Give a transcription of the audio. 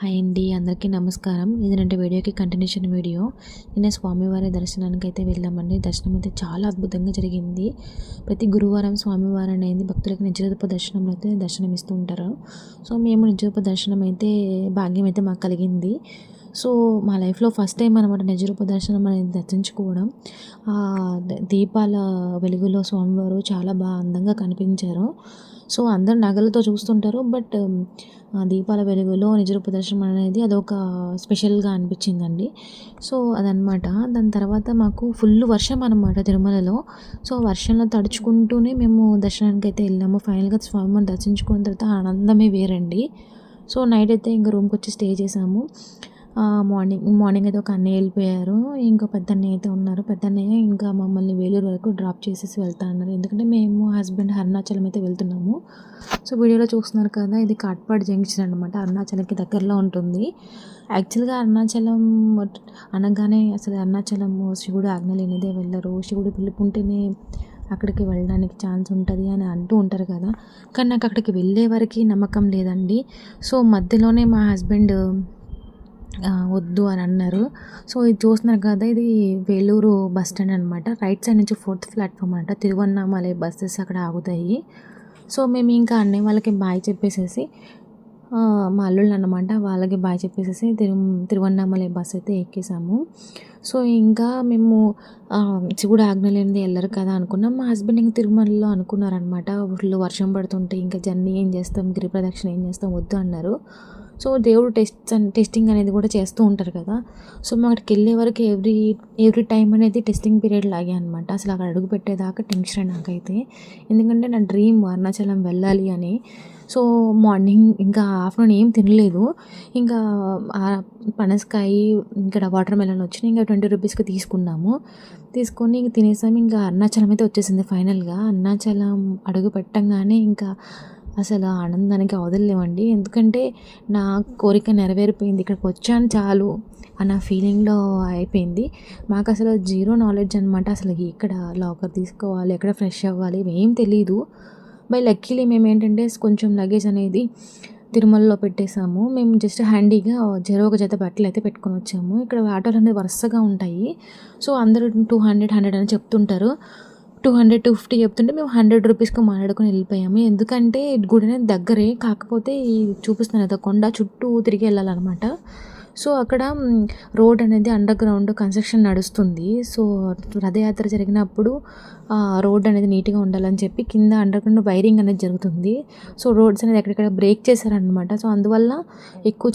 Hi అండి అందరికీ నమస్కారం. ఇది రెండు వీడియోకి కంటిన్యూషన్ వీడియో. నిన్న స్వామివారి దర్శనానికి అయితే వెళ్ళామండి. దర్శనం అయితే చాలా అద్భుతంగా జరిగింది. ప్రతి గురువారం స్వామివారం అనేది భక్తులకు నిజరూప దర్శనంలో అయితే దర్శనం ఇస్తూ ఉంటారు. సో మేము నిజరూప దర్శనం అయితే భాగ్యం అయితే మాకు కలిగింది. సో మా లైఫ్లో ఫస్ట్ టైం అనమాట నిజరూప దర్శనం అనేది దర్శించుకోవడం. దీపాల వెలుగులో స్వామివారు చాలా బాగా అందంగా కనిపించారు. సో అందరు నగలతో చూస్తుంటారు. బట్ దీపాల వెలుగులో నిజరూప దర్శనం అనేది అదొక స్పెషల్గా అనిపించిందండి. సో అదనమాట దాని తర్వాత మాకు ఫుల్ వర్షం అనమాట తిరుమలలో. సో వర్షంలో తడుచుకుంటూనే మేము దర్శనానికి అయితే వెళ్ళాము. ఫైనల్గా స్వామిని దర్శించుకున్న తర్వాత ఆనందమే వేరండి. సో నైట్ అయితే ఇంకా రూమ్కి వచ్చి స్టే చేసాము. మార్నింగ్ మార్నింగ్ అయితే ఒక అన్నయ్య వెళ్ళిపోయారు. ఇంకో పెద్ద అన్నయ్య అయితే ఉన్నారు. పెద్ద అన్నయ్య ఇంకా మమ్మల్ని వేలూరు వరకు డ్రాప్ చేసేసి వెళ్తా అన్నారు. ఎందుకంటే మేము హస్బెండ్ అరుణాచలం అయితే వెళ్తున్నాము. సో వీడియోలో చూస్తున్నారు కదా ఇది కాట్పాడ్ జంక్షన్ అనమాట అరుణాచలంకి దగ్గరలో ఉంటుంది. యాక్చువల్గా అరుణాచలం అనగానే అసలు అరుణాచలం శివుడు ఆజ్ఞ లేనిదే వెళ్ళరు. శివుడు పిలుపుంటేనే అక్కడికి వెళ్ళడానికి ఛాన్స్ ఉంటుంది అని అంటూ ఉంటారు కదా. కానీ నాకు అక్కడికి వెళ్ళే వరకు నమ్మకం లేదండి. సో మధ్యలోనే మా హస్బెండ్ వద్దు అని అన్నారు. సో ఇది చూస్తున్నారు కదా ఇది వేలూరు బస్ స్టాండ్ అనమాట రైట్ సైడ్ నుంచి ఫోర్త్ ప్లాట్ఫామ్ అనమాట తిరువన్నామలై బస్సెస్ అక్కడ ఆగుతాయి. సో మేము ఇంకా అన్నయ్య వాళ్ళకి బాయ్ చెప్పేసేసి మా అల్లుళ్ళు అనమాట వాళ్ళకి బాయ్ చెప్పేసేసి తిరు తిరువన్నామలై బస్ అయితే ఎక్కేసాము. సో ఇంకా మేము శివుడు ఆగ్నలేనిది వెళ్ళరు కదా అనుకున్నాం. మా హస్బెండ్ ఇంకా తిరుమలలో అనుకున్నారనమాట ఊళ్ళో వర్షం పడుతుంటే ఇంకా జర్నీ ఏం చేస్తాం గిరి ప్రదక్షిణ ఏం చేస్తాం వద్దు అన్నారు. సో దేవుడు టెస్ట్ టెస్టింగ్ అనేది కూడా చేస్తూ ఉంటారు కదా. సో మేము అక్కడికి వెళ్ళే వరకు ఎవ్రీ ఎవ్రీ టైం అనేది టెస్టింగ్ పీరియడ్ లాగే అనమాట అసలు అక్కడ అడుగు పెట్టేదాకా టెన్షన్ నాకైతే. ఎందుకంటే నా డ్రీమ్ అరుణాచలం వెళ్ళాలి అని. సో మార్నింగ్ ఇంకా ఆఫ్టర్నూన్ ఏం తినలేదు. ఇంకా పనసకాయ ఇక్కడ వాటర్ మెలన్ వచ్చి ఇంకా ట్వంటీ రూపీస్కి తీసుకున్నాము. తీసుకొని ఇంక తినేసాము. ఇంకా అరుణాచలం అయితే వచ్చేసింది ఫైనల్గా. అరుణాచలం అడుగు పెట్టంగానే ఇంకా అసలు ఆనందానికి వదలలేమండి ఎందుకంటే నా కోరిక నెరవేరిపోయింది. ఇక్కడికి వచ్చాను చాలు అన్న ఫీలింగ్లో అయిపోయింది. మాకు అసలు జీరో నాలెడ్జ్ అనమాట అసలు ఎక్కడ లాకర్ తీసుకోవాలి ఎక్కడ ఫ్రెష్ అవ్వాలి ఏం తెలియదు బై లక్కీలీ మేము ఏంటంటే కొంచెం లగేజ్ అనేది తిరుమలలో పెట్టేసాము మేము జస్ట్ హ్యాండీగా జరో ఒక జత బట్టలు అయితే పెట్టుకొని వచ్చాము. ఇక్కడ ఆటోలు అనేది వరుసగా ఉంటాయి. సో అందరూ టూ హండ్రెడ్ హండ్రెడ్ అని చెప్తుంటారు. టూ హండ్రెడ్ టూ ఫిఫ్టీ చెప్తుంటే మేము హండ్రెడ్ రూపీస్కి మాట్లాడుకొని వెళ్ళిపోయాము. ఎందుకంటే గుడి అనేది దగ్గరే. కాకపోతే ఈ చూపిస్తున్నాను కదా కొండ చుట్టూ తిరిగి వెళ్ళాలన్నమాట. సో అక్కడ రోడ్ అనేది అండర్ గ్రౌండ్ కన్స్ట్రక్షన్ నడుస్తుంది. సో రథయాత్ర జరిగినప్పుడు రోడ్ అనేది నీట్గా ఉండాలని చెప్పి కింద అండర్ గ్రౌండ్ వైరింగ్ అనేది జరుగుతుంది. సో రోడ్స్ అనేది ఎక్కడెక్కడ బ్రేక్ చేశారనమాట సో అందువల్ల ఎక్కువ